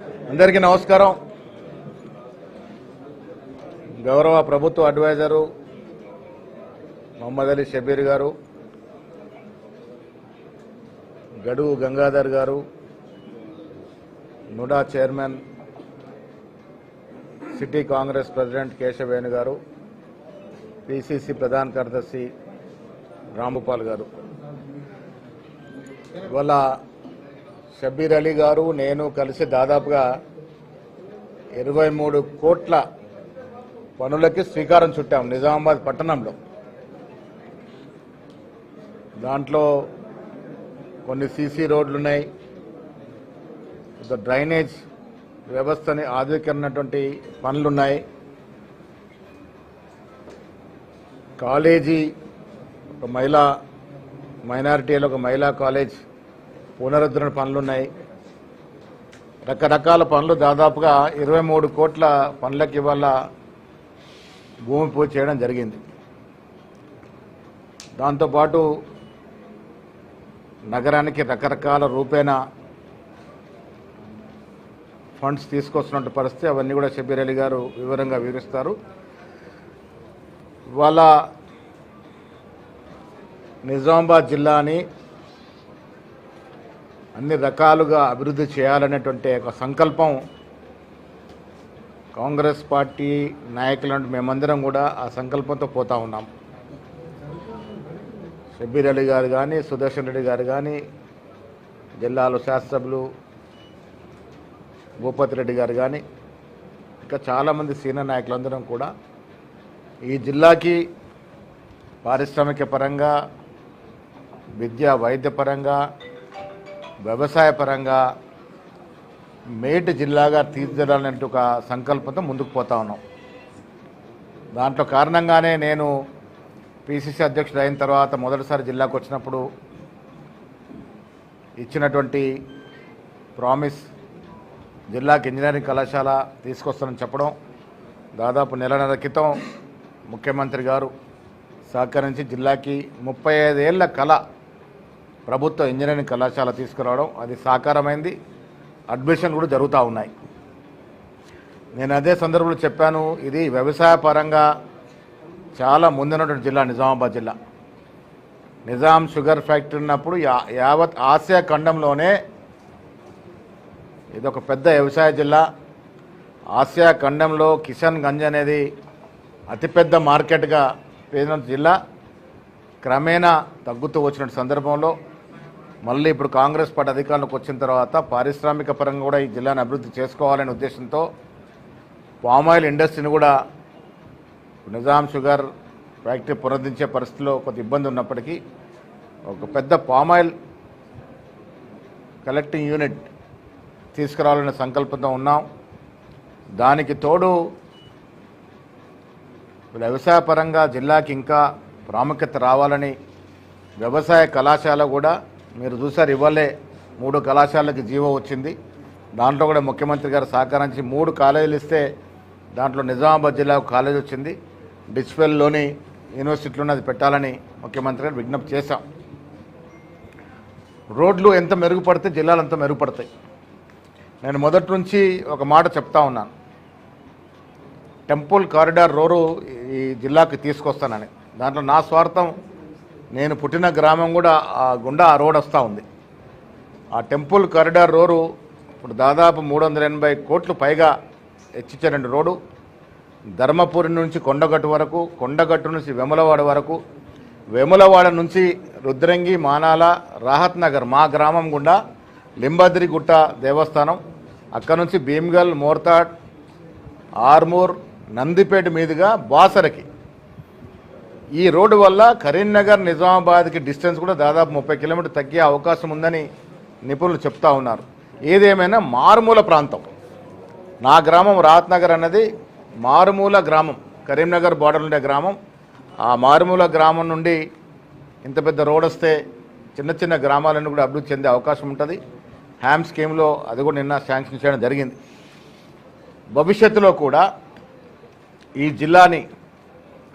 అందరికీ నమస్కారం. గౌరవ ప్రభుత్వ అడ్వైజరు మొహమ్మద్ అలీ షబీర్ గారు గడువు గంగాధర్ గారు NUDA chairman city Congress president Keshavenu గారు పిసిసి ప్రధాన కార్యదర్శి రాంభూపాల్ గారు. ఇవాళ షబీర్ అలీ గారు నేను కలిసి దాదాపుగా ఇరవై మూడు కోట్ల పనులకి శ్రీకారం చుట్టాం నిజామాబాద్ పట్టణంలో. దాంట్లో కొన్ని సీసీ రోడ్లు ఉన్నాయి కొంత డ్రైనేజ్ వ్యవస్థని ఆధునీకరణటువంటి పనులున్నాయి. కాలేజీ ఒక మహిళా మైనారిటీలో ఒక మహిళా కాలేజ్ పునరుద్ధరణ పనులున్నాయి. రకరకాల పనులు దాదాపుగా ఇరవై మూడు కోట్ల పనులకు ఇవాళ భూమి పూజ చేయడం జరిగింది. దాంతోపాటు నగరానికి రకరకాల రూపేణ ఫండ్స్ తీసుకొస్తున్న పరిస్థితి అవన్నీ కూడా షబీర్ అలీ గారు వివరంగా వివరిస్తారు. ఇవాళ నిజామాబాద్ జిల్లాని అన్ని రకాలుగా అభివృద్ధి చేయాలనేటువంటి ఒక సంకల్పం కాంగ్రెస్ పార్టీ నాయకులంటే మేమందరం కూడా ఆ సంకల్పంతో పోతా ఉన్నాం. షబీర్ అలీ గారు కానీ సుదర్శన్ రెడ్డి గారు కానీ జిల్లాలో శాసనసభ్యులు భూపతి రెడ్డి గారు కానీ ఇంకా చాలామంది సీనియర్ నాయకులందరం కూడా ఈ జిల్లాకి పారిశ్రామిక పరంగా విద్యా వైద్య పరంగా వ్యవసాయ పరంగా మేటి జిల్లాగా తీర్చిదిద్దాలనే ఒక సంకల్పంతో ముందుకు పోతా ఉన్నాం. దాంట్లో కారణంగానే నేను పిసిసి అధ్యక్షుడు అయిన తర్వాత మొదటిసారి జిల్లాకు వచ్చినప్పుడు ఇచ్చినటువంటి ప్రామిస్ జిల్లాకి ఇంజనీరింగ్ కళాశాల తీసుకొస్తానని చెప్పడం దాదాపు నెలన్నర క్రితం ముఖ్యమంత్రి గారు సహకరించి జిల్లాకి ముప్పై ఐదేళ్ళ కళ ప్రభుత్వ ఇంజనీరింగ్ కళాశాల తీసుకురావడం అది సాకారమైంది. అడ్మిషన్ కూడా జరుగుతూ ఉన్నాయి. నేను అదే సందర్భంలో చెప్పాను ఇది వ్యవసాయ పరంగా చాలా ముందున్నటువంటి జిల్లా నిజామాబాద్ జిల్లా. నిజాం షుగర్ ఫ్యాక్టరీ ఉన్నప్పుడు యా- యావత్ ఆసియా ఖండంలోనే ఇది ఒక పెద్ద వ్యవసాయ జిల్లా. ఆసియా ఖండంలో కిషన్ గంజ్ అనేది అతిపెద్ద మార్కెట్గా పేరున్న జిల్లా. క్రమేణా తగ్గుతూ వచ్చిన సందర్భంలో మళ్ళీ ఇప్పుడు కాంగ్రెస్ పార్టీ అధికారంలోకి వచ్చిన తర్వాత పారిశ్రామిక పరంగా కూడా ఈ జిల్లాను అభివృద్ధి చేసుకోవాలనే ఉద్దేశంతో పామాయిల్ ఇండస్ట్రీని కూడా నిజాం షుగర్ ఫ్యాక్టరీ పునరుద్ధరించే పరిస్థితిలో కొంత ఇబ్బంది ఉన్నప్పటికీ ఒక పెద్ద పామాయిల్ కలెక్టింగ్ యూనిట్ తీసుకురావాలనే సంకల్పంతో ఉన్నాం. దానికి తోడు వ్యవసాయ పరంగా జిల్లాకి ఇంకా ప్రాముఖ్యత రావాలని వ్యవసాయ కళాశాల కూడా మీరు చూసారు ఇవ్వలే మూడు కళాశాలకి జీవో వచ్చింది. దాంట్లో కూడా ముఖ్యమంత్రి గారు సహకరించి మూడు కాలేజీలు ఇస్తే దాంట్లో నిజామాబాద్ జిల్లా కాలేజీ కాలేజ్ వచ్చింది. డిస్పెల్లోని యూనివర్సిటీలోనే అది పెట్టాలని ముఖ్యమంత్రి గారు విజ్ఞప్తి చేశాం. రోడ్లు ఎంత మెరుగుపడితే జిల్లాలు అంత మెరుగుపడతాయి. నేను మొదటి నుంచి ఒక మాట చెప్తా ఉన్నాను. టెంపుల్ కారిడార్ రోరు ఈ జిల్లాకి తీసుకొస్తానని. దాంట్లో నా స్వార్థం నేను పుట్టిన గ్రామం కూడా ఆ గుండా ఆ రోడ్ వస్తూ ఉంది. ఆ టెంపుల్ కారిడార్ రోడ్డు ఇప్పుడు దాదాపు మూడు వందల ఎనభై కోట్లు పైగా హెచ్చిచ్చారండి రోడ్డు. ధర్మపురి నుంచి కొండగట్టు వరకు కొండగట్టు నుంచి వెములవాడ వరకు వెములవాడ నుంచి రుద్రంగి మానాల రాహత్ నగర్ మా గ్రామం గుండా లింబాద్రిగుట్ట దేవస్థానం అక్కడ నుంచి భీమ్గల్ మోర్తాడ్ ఆర్మూర్ నందిపేట మీదుగా బాసరకి ఈ రోడ్డు వల్ల కరీంనగర్ నిజామాబాద్కి డిస్టెన్స్ కూడా దాదాపు ముప్పై కిలోమీటర్ తగ్గే అవకాశం ఉందని నిపుణులు చెప్తా ఉన్నారు. ఏదేమైనా మారుమూల ప్రాంతం. నా గ్రామం రాత్నగర్ అన్నది మారుమూల గ్రామం. కరీంనగర్ బార్డర్ ఉండే గ్రామం. ఆ మారుమూల గ్రామం నుండి ఇంత పెద్ద రోడ్ వస్తే చిన్న చిన్న గ్రామాలన్నీ కూడా అభివృద్ధి చెందే అవకాశం ఉంటుంది. హ్యామ్ స్కీమ్లో అది కూడా నిన్న శాంక్షన్ చేయడం జరిగింది. భవిష్యత్తులో కూడా ఈ జిల్లాని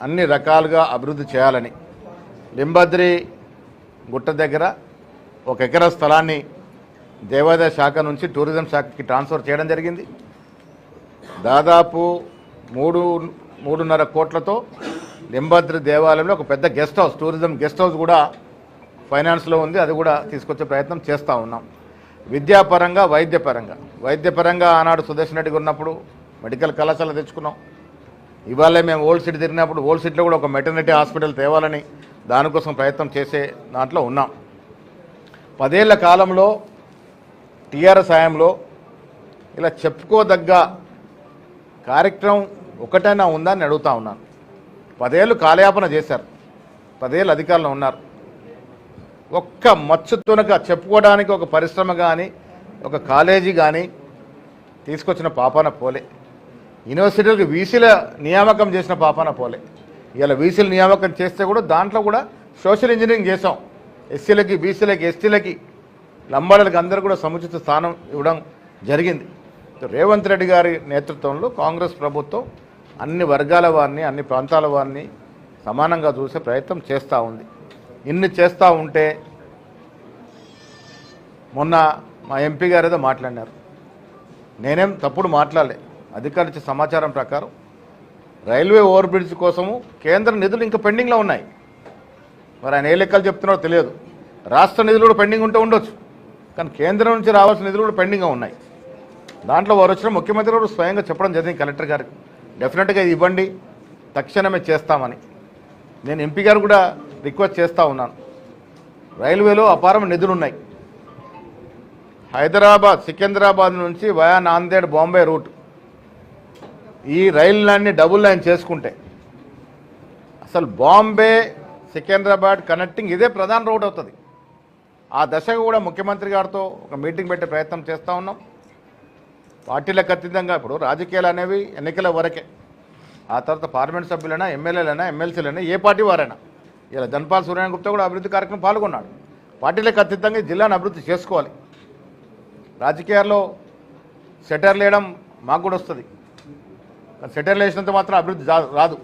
అన్ని రకాలుగా అభివృద్ధి చేయాలని. లింబద్రి గుట్ట దగ్గర ఒక ఎకరా స్థలాన్ని దేవాదాయ శాఖ నుంచి టూరిజం శాఖకి ట్రాన్స్ఫర్ చేయడం జరిగింది. దాదాపు మూడు మూడున్నర కోట్లతో లింబద్రి దేవాలయంలో ఒక పెద్ద guest house tourism guest house కూడా ఫైనాన్స్లో ఉంది. అది కూడా తీసుకొచ్చే ప్రయత్నం చేస్తూ ఉన్నాం. విద్యాపరంగా వైద్యపరంగా. వైద్యపరంగా ఆనాడు సుదర్శన్ రెడ్డి ఉన్నప్పుడు మెడికల్ కళాశాల తెచ్చుకున్నాం. ఇవాళ మేము ఓల్డ్ సిటీ తిరిగినప్పుడు ఓల్డ్ సిటీలో కూడా ఒక మెటర్నిటీ హాస్పిటల్ తేవాలని దానికోసం ప్రయత్నం చేసే దాంట్లో ఉన్నాం. పదేళ్ళ కాలంలో టీఆర్ఎస్ హయాంలో ఇలా చెప్పుకోదగ్గ కార్యక్రమం ఒకటైనా ఉందా అని అడుగుతా ఉన్నాను. పదేళ్ళు కాలయాపన చేశారు. పదేళ్ళు అధికారంలో ఉన్నారు. ఒక్క మచ్చు చెప్పుకోవడానికి ఒక పరిశ్రమ కానీ ఒక కాలేజీ కానీ తీసుకొచ్చిన పాపాన పోలే. యూనివర్సిటీలకు వీసీల నియామకం చేసిన పాపాన పోలే. ఇలా వీసీల నియామకం చేస్తే కూడా దాంట్లో కూడా సోషల్ ఇంజనీరింగ్ చేసాం ఎస్సీలకి బీసీలకి ఎస్టీలకి లంబాడలకి అందరూ కూడా సముచిత స్థానం ఇవ్వడం జరిగింది. రేవంత్ రెడ్డి గారి నేతృత్వంలో కాంగ్రెస్ ప్రభుత్వం అన్ని వర్గాల వారిని అన్ని ప్రాంతాల వారిని సమానంగా చూసే ప్రయత్నం చేస్తూ ఉంది. ఇన్ని చేస్తూ ఉంటే మొన్న మా ఎంపీ గారు ఏదో మాట్లాడినారు. నేనేం తప్పుడు మాట్లాడలే. అధికారులు ఇచ్చే సమాచారం ప్రకారం రైల్వే ఓవర్ బ్రిడ్జ్ కోసము కేంద్ర నిధులు ఇంకా పెండింగ్లో ఉన్నాయి. మరి ఆయన ఏ లెక్కలు చెప్తున్నారో తెలియదు. రాష్ట్ర నిధులు కూడా పెండింగ్ ఉంటే ఉండొచ్చు. కానీ కేంద్రం నుంచి రావాల్సిన నిధులు కూడా పెండింగ్గా ఉన్నాయి. దాంట్లో వారు వచ్చిన ముఖ్యమంత్రి గారు స్వయంగా చెప్పడం జరిగింది కలెక్టర్ గారికి. డెఫినెట్గా ఇది ఇవ్వండి తక్షణమే చేస్తామని. నేను ఎంపీ గారు కూడా రిక్వెస్ట్ చేస్తూ ఉన్నాను. రైల్వేలో అపారం నిధులు ఉన్నాయి హైదరాబాద్ సికింద్రాబాద్ నుంచి వయా నాందేడ్ బాంబే రూట్. ఈ రైలు లైన్ని డబుల్ లైన్ చేసుకుంటే. అసలు బాంబే సికింద్రాబాద్ కనెక్టింగ్ ఇదే ప్రధాన రోడ్ అవుతుంది. ఆ దశకు కూడా ముఖ్యమంత్రి గారితో ఒక మీటింగ్ పెట్టే ప్రయత్నం చేస్తూ ఉన్నాం. పార్టీలకు అతీతంగా ఇప్పుడు రాజకీయాలు అనేవి ఎన్నికల వరకే. ఆ తర్వాత పార్లమెంట్ సభ్యులైనా ఎమ్మెల్యేలైనా ఎమ్మెల్సీలైనా ఏ పార్టీ వారైనా. ఇలా ధన్పాల్ సూర్యనారాయణ గుప్తా కూడా అభివృద్ధి కార్యక్రమం పాల్గొన్నాడు. పార్టీలకు అతీతంగా జిల్లాను అభివృద్ధి చేసుకోవాలి. రాజకీయాల్లో సెటర్ వేయడం మాకు కూడా వస్తుంది. సెటర్లు వేసినంత మాత్రం అభివృద్ధి రా- రాదు.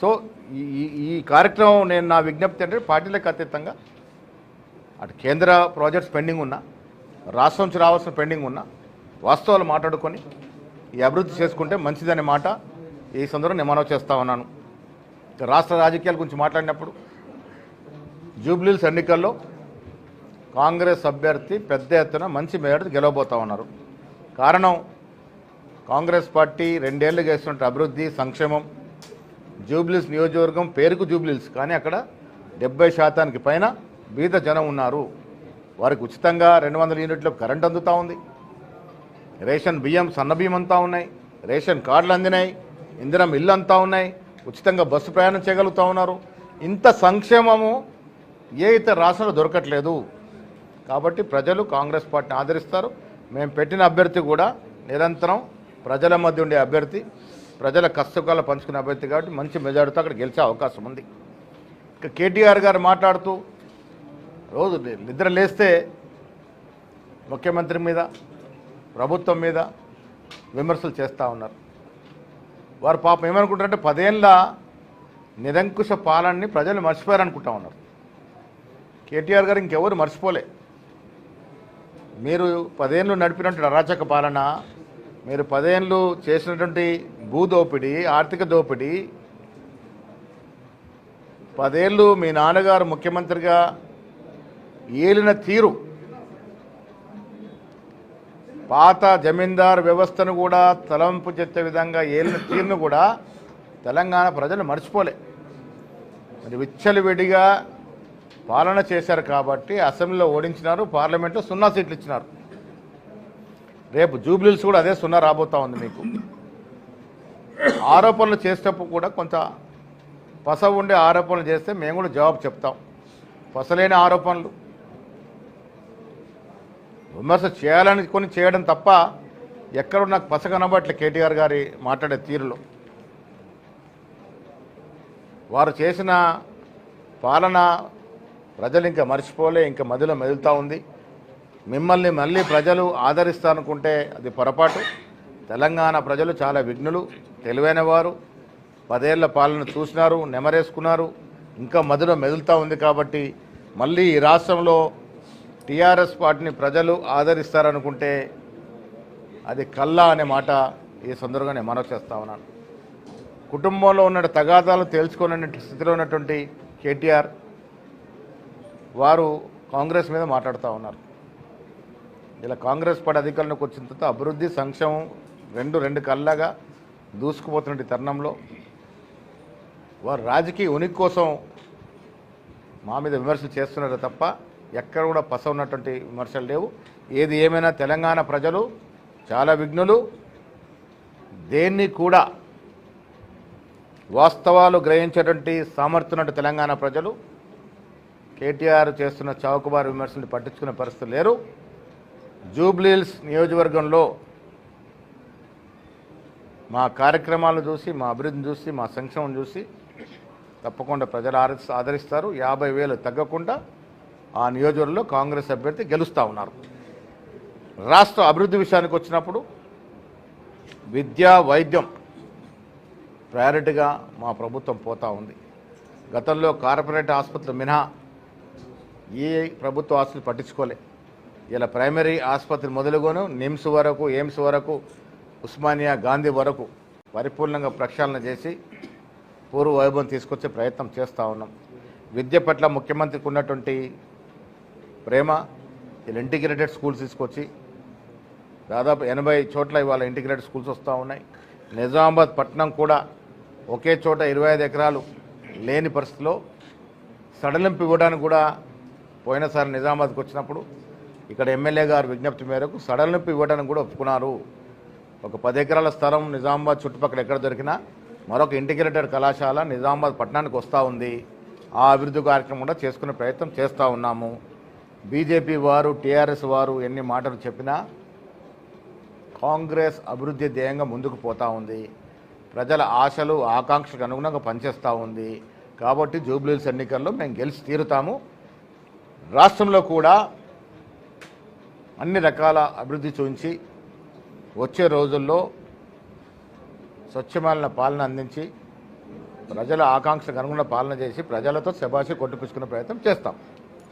సో ఈ ఈ- కార్యక్రమం నేను నా విజ్ఞప్తి అంటే పార్టీలకు అతీతంగా అటు కేంద్ర ప్రాజెక్ట్స్ పెండింగ్ ఉన్నా రాష్ట్రం నుంచి రావాల్సిన పెండింగ్ ఉన్నా వాస్తవాలు మాట్లాడుకొని ఈ అభివృద్ధి చేసుకుంటే మంచిదనే మాట ఈ సందర్భంగా నేను మనవి చేస్తా ఉన్నాను. రాష్ట్ర రాజకీయాల గురించి మాట్లాడినప్పుడు జూబ్లీల్స్ ఎన్నికల్లో కాంగ్రెస్ అభ్యర్థి పెద్ద ఎత్తున మంచి మేరకు గెలవబోతా ఉన్నారు. కారణం కాంగ్రెస్ పార్టీ రెండేళ్ళు చేస్తున్న అభివృద్ధి సంక్షేమం జూబ్లీస్ నియోజకవర్గం పేరుకు జూబ్లీస్ కానీ అక్కడ డెబ్బై శాతానికి పైన బీద జనం ఉన్నారు. వారికి ఉచితంగా రెండు వందల యూనిట్ల కరెంట్ అందుతూ ఉంది. రేషన్ బియ్యం సన్న బియ్యం అంతా ఉన్నాయి. రేషన్ కార్డులు అందినాయి. ఇందిరం ఇల్లు అంతా ఉన్నాయి. ఉచితంగా బస్సు ప్రయాణం చేయగలుగుతూ ఉన్నారు. ఇంత సంక్షేమము ఏ ఇతర రాష్ట్రంలో దొరకట్లేదు. కాబట్టి ప్రజలు కాంగ్రెస్ పార్టీని ఆదరిస్తారు. మేము పెట్టిన అభ్యర్థి కూడా నిరంతరం ప్రజల మధ్య ఉండే అభ్యర్థి ప్రజల కష్టకాలు పంచుకునే అభ్యర్థి కాబట్టి మంచి మెజార్టీతో అక్కడ గెలిచే అవకాశం ఉంది. ఇక కేటీఆర్ గారు మాట్లాడుతూ రోజు నిద్ర లేస్తే ముఖ్యమంత్రి మీద ప్రభుత్వం మీద విమర్శలు చేస్తూ ఉన్నారు. వారు పాపం ఏమనుకుంటారంటే పదేళ్ళ నిరంకుశ పాలనని ప్రజలు మర్చిపోయారనుకుంటా ఉన్నారు. కేటీఆర్ గారు ఇంకెవరు మర్చిపోలే. మీరు పదేళ్ళు నడిపినటువంటి అరాచక పాలన మీరు పదేళ్ళు చేసినటువంటి భూ దోపిడీ ఆర్థిక దోపిడీ పదేళ్ళు మీ నాన్నగారు ముఖ్యమంత్రిగా ఏలిన తీరు పాత జమీందారు వ్యవస్థను కూడా తలంపు చెత్తే విధంగా ఏలిన తీరును కూడా తెలంగాణ ప్రజలు మర్చిపోలే. మరి విచ్చలవిడిగా పాలన చేశారు కాబట్టి అసెంబ్లీలో ఓడించినారు పార్లమెంట్లో సున్నా సీట్లు ఇచ్చినారు. రేపు జూబ్లీల్స్ కూడా అదే సున్నా రాబోతా ఉంది మీకు. ఆరోపణలు చేసేటప్పుడు కూడా కొంత పస ఉండే ఆరోపణలు చేస్తే మేము కూడా జవాబు చెప్తాం. పసలేని ఆరోపణలు. విమర్శ చేయాలని కొన్ని చేయడం తప్ప ఎక్కడ నాకు పస కనబట్లే కేటీఆర్ గారి మాట్లాడే తీరులో. వారు చేసిన పాలన ప్రజలు ఇంకా మర్చిపోలే ఇంకా మదిలో మెదులుతూ ఉంది. మిమ్మల్ని మళ్ళీ ప్రజలు ఆదరిస్తానుకుంటే అది పొరపాటు. తెలంగాణ ప్రజలు చాలా విఘ్నులు తెలివైన వారు. పదేళ్ళ పాలన చూసినారు నెమరేసుకున్నారు. ఇంకా మధుర మెదులుతూ ఉంది కాబట్టి మళ్ళీ ఈ రాష్ట్రంలో టీఆర్ఎస్ పార్టీని ప్రజలు ఆదరిస్తారనుకుంటే అది కల్లా అనే మాట ఈ సందర్భంగా నేను మనవి చేస్తా ఉన్నాను. కుటుంబంలో ఉన్న తగాదాలు తేల్చుకునే స్థితిలో ఉన్నటువంటి కేటీఆర్ వారు కాంగ్రెస్ మీద మాట్లాడుతూ ఉన్నారు. ఇలా కాంగ్రెస్ పార్టీ అధికారంలోకి వచ్చిన తర్వాత అభివృద్ధి సంక్షేమం రెండు రెండు కళ్ళగా దూసుకుపోతున్న తరుణంలో. వారు రాజకీయ ఉనికి కోసం మా మీద విమర్శలు చేస్తున్నారు తప్ప ఎక్కడ కూడా పస ఉన్నటువంటి విమర్శలు లేవు. ఏది ఏమైనా తెలంగాణ ప్రజలు చాలా విఘ్నులు. దేన్ని కూడా వాస్తవాలు గ్రహించేటువంటి సామర్థ్యం తెలంగాణ ప్రజలు. కేటీఆర్ చేస్తున్న చౌకబారు విమర్శలు పట్టించుకునే పరిస్థితి లేరు. జూబ్లీహిల్స్ నియోజకవర్గంలో మా కార్యక్రమాలను చూసి మా అభివృద్ధిని చూసి మా సంక్షేమం చూసి తప్పకుండా ప్రజలు ఆదరి- ఆదరిస్తారు. యాభై వేలు తగ్గకుండా ఆ నియోజకవర్గంలో కాంగ్రెస్ అభ్యర్థి గెలుస్తూ ఉన్నారు. రాష్ట్ర అభివృద్ధి విషయానికి వచ్చినప్పుడు విద్య వైద్యం ప్రయారిటీగా మా ప్రభుత్వం పోతూ ఉంది. గతంలో కార్పొరేట్ ఆసుపత్రులు మినహా ఏ ప్రభుత్వ ఆస్తులు పట్టించుకోలే. ఇలా ప్రైమరీ ఆసుపత్రి మొదలుగోను నిమ్స్ వరకు ఎయిమ్స్ వరకు ఉస్మానియా గాంధీ వరకు పరిపూర్ణంగా ప్రక్షాళన చేసి పూర్వ వైభవం తీసుకొచ్చే ప్రయత్నం చేస్తూ ఉన్నాం. విద్య పట్ల ముఖ్యమంత్రికి ఉన్నటువంటి ప్రేమ ఇలా ఇంటిగ్రేటెడ్ స్కూల్స్ తీసుకొచ్చి దాదాపు ఎనభై చోట్ల ఇవాళ ఇంటిగ్రేటెడ్ స్కూల్స్ వస్తూ ఉన్నాయి. నిజామాబాద్ పట్టణం కూడా ఒకే చోట ఇరవై ఐదు ఎకరాలు లేని పరిస్థితిలో సడలింపు ఇవ్వడానికి కూడా పోయినసారి నిజామాబాద్కి వచ్చినప్పుడు ఇక్కడ ఎమ్మెల్యే గారు విజ్ఞప్తి మేరకు సడలింపు ఇవ్వడానికి కూడా ఒప్పుకున్నారు. ఒక పది ఎకరాల స్థలం నిజామాబాద్ చుట్టుపక్కల ఎక్కడ దొరికినా మరొక ఇంటిగ్రేటెడ్ కళాశాల నిజామాబాద్ పట్టణానికి వస్తూ ఉంది. ఆ అభివృద్ధి కార్యక్రమం కూడా చేసుకునే ప్రయత్నం చేస్తూ ఉన్నాము. బీజేపీ వారు టీఆర్ఎస్ వారు ఎన్ని మాటలు చెప్పినా కాంగ్రెస్ అభివృద్ధి ధ్యేయంగా ముందుకు పోతా ఉంది. ప్రజల ఆశలు ఆకాంక్షకు అనుగుణంగా పనిచేస్తూ ఉంది. కాబట్టి జూబ్లీహిల్స్ ఎన్నికల్లో మేము గెలిచి తీరుతాము. రాష్ట్రంలో కూడా అన్ని రకాల అభివృద్ధి చూపించి వచ్చే రోజుల్లో స్వచ్ఛమైన పాలన అందించి ప్రజల ఆకాంక్షకు అనుగుణ పాలన చేసి ప్రజలతో శబాషి కొట్టిపుచ్చుకునే ప్రయత్నం చేస్తాం.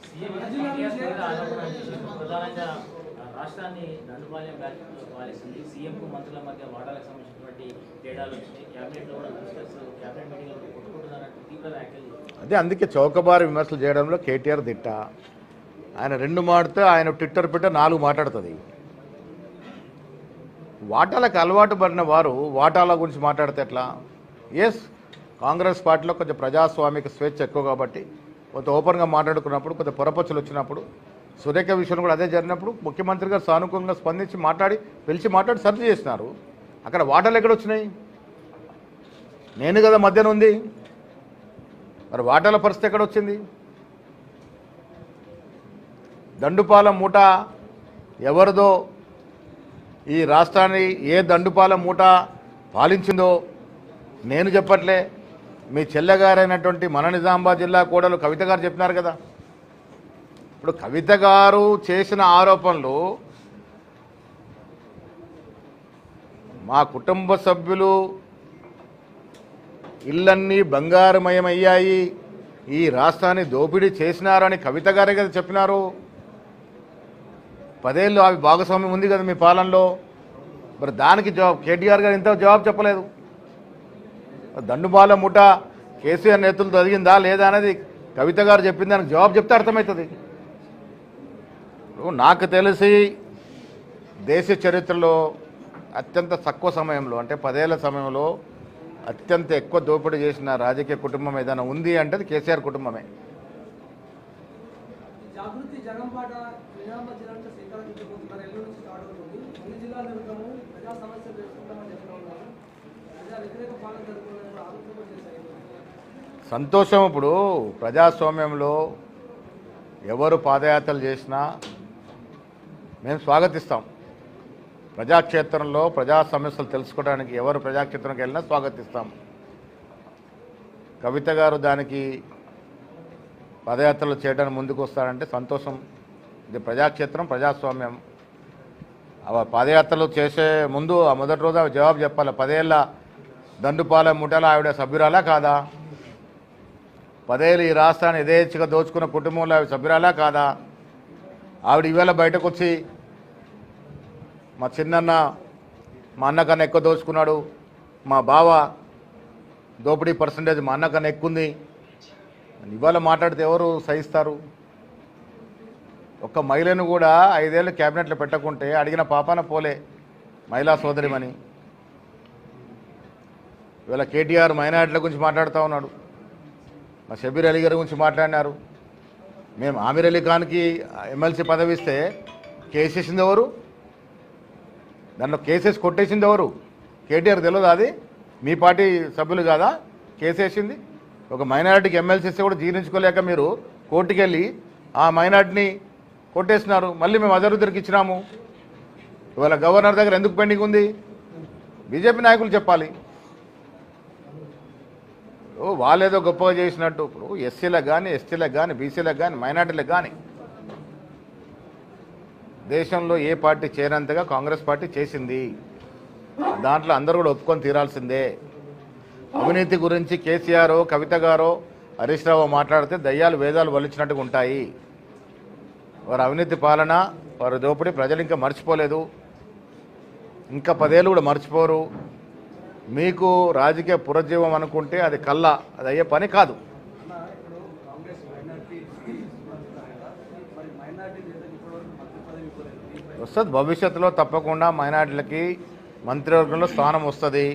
సీఎం కేటీఆర్ మీద ఆరోపణ చేసి ప్రధానంగా రాష్ట్రాన్ని దండుపాలెం బ్యాచ్ పాలిస్తుంది సీఎంకు మంత్రుల మధ్య వాటాలకు సంబంధించినటువంటి తేడాలు వచ్చినాయి. క్యాబినెట్లో కూడా మినిస్టర్స్ క్యాబినెట్ మీటింగ్లో కొట్టుకుంటున్నారంటూ తీవ్ర వ్యాఖ్యలు చేశారు. అదే అందుకే చౌకబారు విమర్శలు చేయడంలో కేటీఆర్ దిట్ట. ఆయన రెండు మాడితే ఆయన ట్విట్టర్ పెట్ట నాలుగు మాట్లాడుతుంది. వాటాలకు అలవాటు పడిన వారు వాటాల గురించి మాట్లాడితే ఎట్లా? ఎస్ కాంగ్రెస్ పార్టీలో కొంచెం ప్రజాస్వామిక స్వేచ్ఛ ఎక్కువ కాబట్టి కొంత ఓపెన్గా మాట్లాడుకున్నప్పుడు కొంత పొరపచ్చులు వచ్చినప్పుడు సురేఖ విషయం కూడా అదే జరిగినప్పుడు ముఖ్యమంత్రి గారు సానుకూలంగా స్పందించి మాట్లాడి పిలిచి మాట్లాడి సర్ది చేసినారు. అక్కడ వాటాలు ఎక్కడ వచ్చినాయి? నేను కదా మధ్యన ఉంది. మరి వాటాల పరిస్థితి ఎక్కడ వచ్చింది? దండుపాల మూట ఎవరిదో ఈ రాష్ట్రాన్ని ఏ దండుపాల మూట పాలించిందో నేను చెప్పట్లే. మీ చెల్లెగారైనటువంటి మన నిజామాబాద్ జిల్లా కోడలు కవిత గారు చెప్పినారు కదా. ఇప్పుడు కవిత గారు చేసిన ఆరోపణలు మా కుటుంబ సభ్యులు ఇళ్ళన్నీ బంగారమయమయ్యాయి. ఈ రాష్ట్రాన్ని దోపిడీ చేసినారని కవిత గారే కదా చెప్పినారు. పదేళ్ళు అవి భాగస్వామ్యం ఉంది కదా మీ పాలనలో. మరి దానికి జవాబు కేటీఆర్ గారు ఇంత జవాబు చెప్పలేదు. దండుబాల ముఠ కేసీఆర్ నేతలు తదిగిందా లేదా అనేది కవిత గారు చెప్పిన దానికి జవాబు చెప్తే అర్థమవుతుంది. నాకు తెలిసి దేశ చరిత్రలో అత్యంత తక్కువ సమయంలో అంటే పదేళ్ళ సమయంలో అత్యంత ఎక్కువ దోపిడీ చేసిన రాజకీయ కుటుంబం ఏదైనా ఉంది అంటే కేసీఆర్ కుటుంబమే జాగృతి జగంపాట నిజామాబాద్ జిల్లాలో శ్రీకారం చుట్టుకుంటున్నారు ఎల్లు నుంచి స్టార్ట్ అవుతుంది అన్ని జిల్లాలు తిరుగుతాము ప్రజా సమస్యలు తెలుసుకుంటామని చెప్తా ఉన్నారు ప్రజా వ్యతిరేక పాలన జరుగుతున్నప్పుడు ఆరోపణ కూడా చేశారు సంతోషం ఇప్పుడు ప్రజాస్వామ్యంలో ఎవరు పాదయాత్రలు చేసినా మేము స్వాగతిస్తాం. ప్రజాక్షేత్రంలో ప్రజా సమస్యలు తెలుసుకోవడానికి ఎవరు ప్రజాక్షేత్రంకి వెళ్ళినా స్వాగతిస్తాం. కవిత గారు దానికి పాదయాత్రలు చేయడానికి ముందుకు వస్తారంటే సంతోషం. ఇది ప్రజాక్షేత్రం ప్రజాస్వామ్యం. ఆ పాదయాత్రలు చేసే ముందు ఆ మొదటి రోజు జవాబు చెప్పాలి. పదేళ్ళ దండుపాలెం ముఠాల ఆవిడ సభ్యురాలా కాదా? పదేళ్ళు ఈ రాష్ట్రాన్ని యథేచ్ఛగా దోచుకున్న కుటుంబంలో ఆవిడ సభ్యురాలా కాదా? ఆవిడ ఈవేళ బయటకు వచ్చి మా చిన్నన్న మా అన్న కన్నా ఎక్కువ దోచుకున్నాడు. మా బావ దోపిడీ పర్సంటేజ్ మా అన్న కన్నా ఎక్కువ ఉంది ఇవాళ మాట్లాడితే ఎవరు సహిస్తారు? ఒక్క మహిళను కూడా ఐదేళ్ళు క్యాబినెట్లో పెట్టకుంటే అడిగిన పాపాన పోలే మహిళా సోదరిమని. ఇవాళ కేటీఆర్ మైనార్టీల గురించి మాట్లాడుతూ ఉన్నాడు. మా షబీర్ అలీ గారి గురించి మాట్లాడినారు. మేము ఆమీర్ అలీ ఖాన్కి ఎమ్మెల్సీ పదవి ఇస్తే కేసేసింది ఎవరు? దాంట్లో కేసెస్ కొట్టేసింది ఎవరు? కేటీఆర్ తెలియదు అది? మీ పార్టీ సభ్యులు కాదా? కేసేసింది ఒక మైనారిటీకి ఎమ్మెల్సీ ఇస్తే కూడా జీర్ణించుకోలేక మీరు కోర్టుకు వెళ్ళి ఆ మైనార్టీని కొట్టేసినారు. మళ్ళీ మేము అజరుద్దరికి ఇచ్చినాము. ఇవాళ గవర్నర్ దగ్గర ఎందుకు పెండింగ్ ఉంది? బీజేపీ నాయకులు చెప్పాలి. ఇప్పుడు వాళ్ళేదో గొప్పగా చేసినట్టు. ఇప్పుడు ఎస్సీలకు కానీ ఎస్టీలకు కానీ బీసీలకు కానీ మైనార్టీలకు కానీ దేశంలో ఏ పార్టీ చేయనంతగా కాంగ్రెస్ పార్టీ చేసింది. దాంట్లో అందరూ కూడా ఒప్పుకొని తీరాల్సిందే. అవినీతి గురించి కేసీఆర్ కవిత గారో హరీష్ రావు మాట్లాడితే దయ్యాలు వేదాలు వలిచినట్టుగా ఉంటాయి. వారి అవినీతి పాలన వారి దోపిడీ ప్రజలు ఇంకా మర్చిపోలేదు. ఇంకా పదేళ్ళు కూడా మర్చిపోరు. మీకు రాజకీయ పురజీవం అనుకుంటే అది కళ్ళ అది అయ్యే పని కాదు. వస్తుంది భవిష్యత్తులో తప్పకుండా మైనార్టీలకి మంత్రివర్గంలో స్థానం వస్తుంది.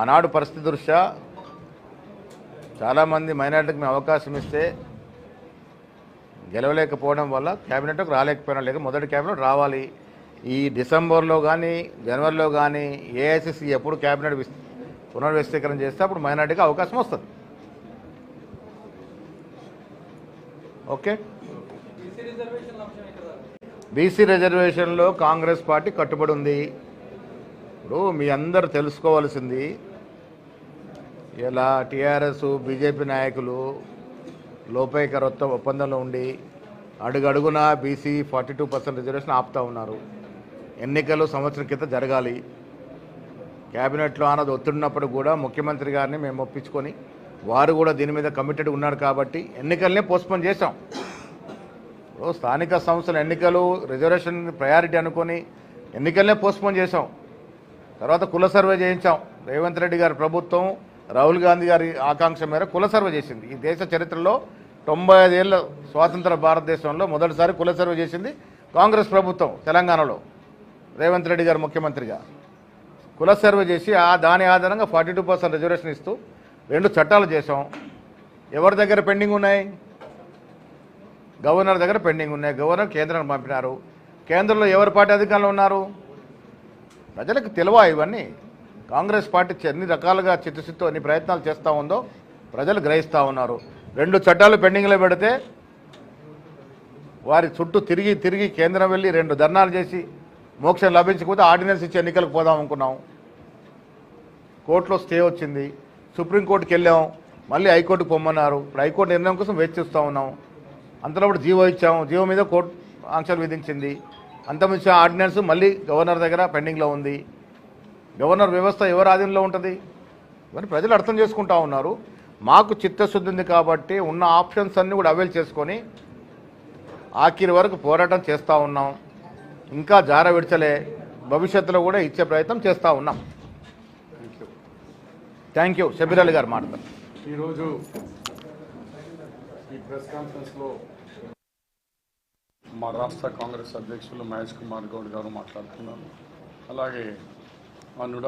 ఆనాడు పరిస్థితి దృష్ట్యా చాలామంది మైనార్టీకి మేము అవకాశం ఇస్తే గెలవలేకపోవడం వల్ల క్యాబినెట్కి రాలేకపోయినా లేక మొదటి క్యాబినెట్ రావాలి. ఈ డిసెంబర్లో కానీ జనవరిలో కానీ ఏఐసిసి ఎప్పుడు క్యాబినెట్ విస్- పునర్వ్యవస్థీకరణ చేస్తే అప్పుడు మైనార్టీకి అవకాశం వస్తుంది. ఓకే? బీసీ రిజర్వేషన్లో కాంగ్రెస్ పార్టీ కట్టుబడి ఉంది. ఇప్పుడు మీ అందరు తెలుసుకోవాల్సింది ఇలా టీఆర్ఎస్ బీజేపీ నాయకులు లోపైకరత్వ ఒప్పందంలో ఉండి అడుగడుగున BC forty two percent reservation ఆపుతా ఉన్నారు. ఎన్నికలు సంవత్సరం క్రితం జరగాలి. క్యాబినెట్లో అన్నది ఒత్తిడినప్పుడు కూడా ముఖ్యమంత్రి గారిని మేము ఒప్పించుకొని వారు కూడా దీని మీద కమిటెడ్ ఉన్నారు కాబట్టి ఎన్నికల్నే పోస్ట్పోన్ చేశాం. ఇప్పుడు స్థానిక సంస్థల ఎన్నికలు రిజర్వేషన్ ప్రయారిటీ అనుకొని ఎన్నికలనే పోస్ట్పోన్ చేశాం. తర్వాత కుల సర్వే చేయించాం. రేవంత్ రెడ్డి గారి ప్రభుత్వం రాహుల్ గాంధీ గారి ఆకాంక్ష మేర కుల సర్వే చేసింది. ఈ దేశ చరిత్రలో తొంభై ఐదేళ్ళ స్వాతంత్ర భారతదేశంలో మొదటిసారి కుల సర్వే చేసింది కాంగ్రెస్ ప్రభుత్వం తెలంగాణలో. రేవంత్ రెడ్డి గారు ముఖ్యమంత్రిగా కుల సర్వే చేసి ఆ దాని ఆధారంగా ఫార్టీ టూ పర్సెంట్ రిజర్వేషన్ ఇస్తూ రెండు చట్టాలు చేసాం ఎవరి దగ్గర పెండింగ్ ఉన్నాయి? గవర్నర్ దగ్గర పెండింగ్ ఉన్నాయి. గవర్నర్ కేంద్రానికి పంపినారు. కేంద్రంలో ఎవరి పార్టీ అధికారంలో ఉన్నారు? ప్రజలకు తెలివా ఇవన్నీ? కాంగ్రెస్ పార్టీ ఎన్ని రకాలుగా చిత్తశుద్ధితో ఎన్ని ప్రయత్నాలు చేస్తూ ఉందో ప్రజలు గ్రహిస్తూ ఉన్నారు. రెండు చట్టాలు పెండింగ్లో పెడితే వారి చుట్టూ తిరిగి తిరిగి కేంద్రం వెళ్ళి రెండు ధర్నాలు చేసి మోక్షం లభించకపోతే ఆర్డినెన్స్ ఇచ్చి ఎన్నికలకు పోదాం అనుకున్నాం. కోర్టులో స్టే వచ్చింది. సుప్రీంకోర్టుకి వెళ్ళాం. మళ్ళీ హైకోర్టుకు పొమ్మన్నారు. ఇప్పుడు హైకోర్టు నిర్ణయం కోసం వేచిస్తూ ఉన్నాం. ఉన్నాం కూడా జీవో ఇచ్చాం. జీవో మీద కోర్టు ఆంక్షలు విధించింది. అంతమించిన ఆర్డినెన్స్ మళ్ళీ గవర్నర్ దగ్గర పెండింగ్లో ఉంది. గవర్నర్ వ్యవస్థ ఎవరి ఆధీనంలో ఉంటుంది? ఇవన్నీ ప్రజలు అర్థం చేసుకుంటా ఉన్నారు. మాకు చిత్తశుద్ధి ఉంది కాబట్టి ఉన్న ఆప్షన్స్ అన్నీ కూడా అవైల్ చేసుకొని ఆఖరి వరకు పోరాటం చేస్తూ ఉన్నాం. ఇంకా జార విడిచలే భవిష్యత్తులో కూడా ఇచ్చే ప్రయత్నం చేస్తూ ఉన్నాం. థ్యాంక్ యూ షబీర్ గారు మాట్లాడతారు. ఈరోజు ఈ ప్రెస్ కాన్ఫరెన్స్లో మా రాష్ట్ర కాంగ్రెస్ అధ్యక్షులు మహేష్ కుమార్ గౌడ్ గారు మాట్లాడుతున్నారు. అలాగే మా